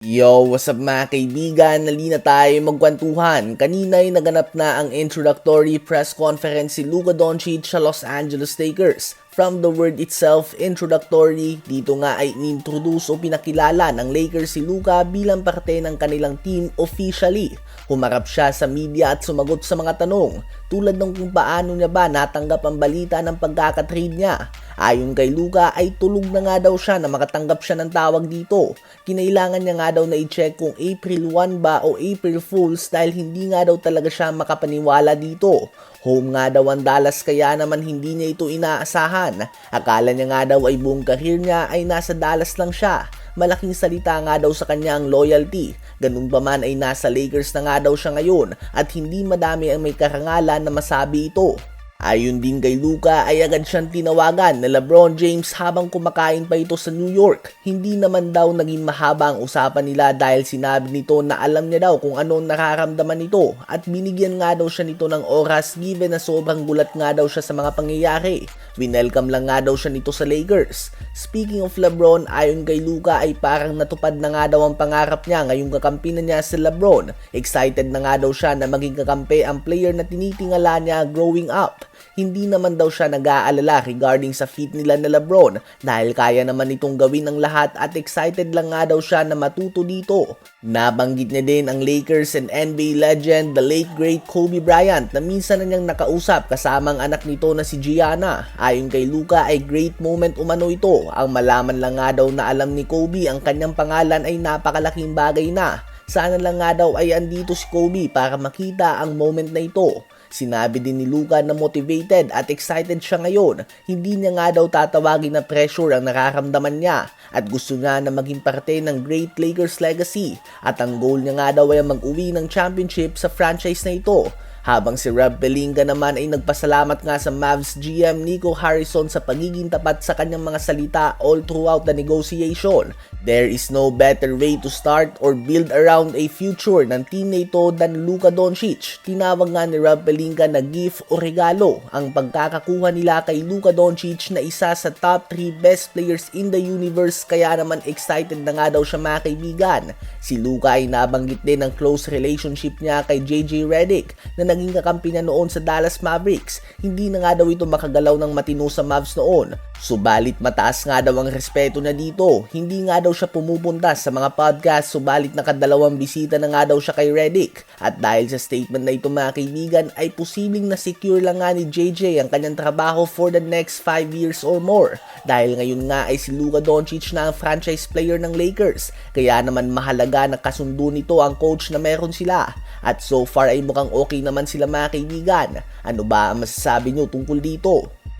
Yo, what's up mga kaibigan? Nalina tayo magkwentuhan. Kanina ay naganap na ang introductory press conference si Luka Doncic sa Los Angeles Lakers. From the word itself, introductory, dito nga ay inintroduce o pinakilala ng Lakers si Luka bilang parte ng kanilang team officially. Humarap siya sa media at sumagot sa mga tanong, tulad ng kung paano niya ba natanggap ang balita ng pagkakatrade niya. Ayon kay Luka ay tulog na nga daw siya na makatanggap siya ng tawag dito. Kinailangan niya nga daw na i-check kung April 1 ba o April Fools dahil hindi nga daw talaga siya makapaniwala dito. Home nga daw ang Dallas kaya naman hindi niya ito inaasahan. Akala niya nga daw ay buong career niya ay nasa Dallas lang siya. Malaking salita nga daw sa kanya ang loyalty. Ganun pa man ay nasa Lakers na nga daw siya ngayon at hindi madami ang may karangalan na masabi ito. Ayon din kay Luka ay agad siyang tinawagan na LeBron James habang kumakain pa ito sa New York. Hindi naman daw naging mahaba ang usapan nila dahil sinabi nito na alam niya daw kung ano ang nararamdaman nito at binigyan nga daw siya nito ng oras given na sobrang gulat nga daw siya sa mga pangyayari. Winelcome lang nga daw siya nito sa Lakers. Speaking of LeBron, ayon kay Luka ay parang natupad na nga daw ang pangarap niya ngayong kakampi na niya sa LeBron. Excited na nga daw siya na maging kakampi ang player na tinitingala niya growing up hindi naman daw siya nag-aalala regarding sa fit nila na Lebron dahil kaya naman itong gawin ng lahat at excited lang nga daw siya na matuto dito. Nabanggit niya din ang Lakers and NBA legend, the late great Kobe Bryant na minsan na niyang nakausap kasama ang anak nito na si Gianna. Ayon kay Luka ay great moment umano ito. Ang malaman lang nga daw na alam ni Kobe ang kanyang pangalan ay napakalaking bagay na. Sana lang nga daw ay andito si Kobe para makita ang moment na ito. Sinabi din ni Luka na motivated at excited siya ngayon. Hindi niya nga daw tatawagin na pressure ang nararamdaman niya at gusto niya na maging parte ng Great Lakers legacy at ang goal niya nga daw ay mag-uwi ng championship sa franchise na ito. Habang si Rob Pelinka naman ay nagpasalamat nga sa Mavs GM Nico Harrison sa pagiging tapat sa kanyang mga salita all throughout the negotiation. There is no better way to start or build around a future ng team na ito than Luka Doncic. Tinawag nga ni Rob Pelinka na gift o regalo ang pagkakakuha nila kay Luka Doncic na isa sa top 3 best players in the universe kaya naman excited na nga daw siya mga kaibigan. Si Luka ay nabanggit din ang close relationship niya kay JJ Redick na naging kakampi niya noon sa Dallas Mavericks. Hindi na nga daw ito makagalaw ng matino sa Mavs noon. Subalit mataas nga daw ang respeto niya dito. Hindi nga daw siya pumupunta sa mga podcast subalit nakadalawang bisita na nga daw siya kay Redick. At dahil sa statement na ito mga kaibigan ay posibleng na secure lang nga ni JJ ang kanyang trabaho for the next 5 years or more. Dahil ngayon nga ay si Luka Doncic na ang franchise player ng Lakers. Kaya naman mahalaga na kasundo nito ang coach na meron sila. At so far ay mukhang okay naman sila mga kaibigan. Ano ba ang masasabi nyo tungkol dito?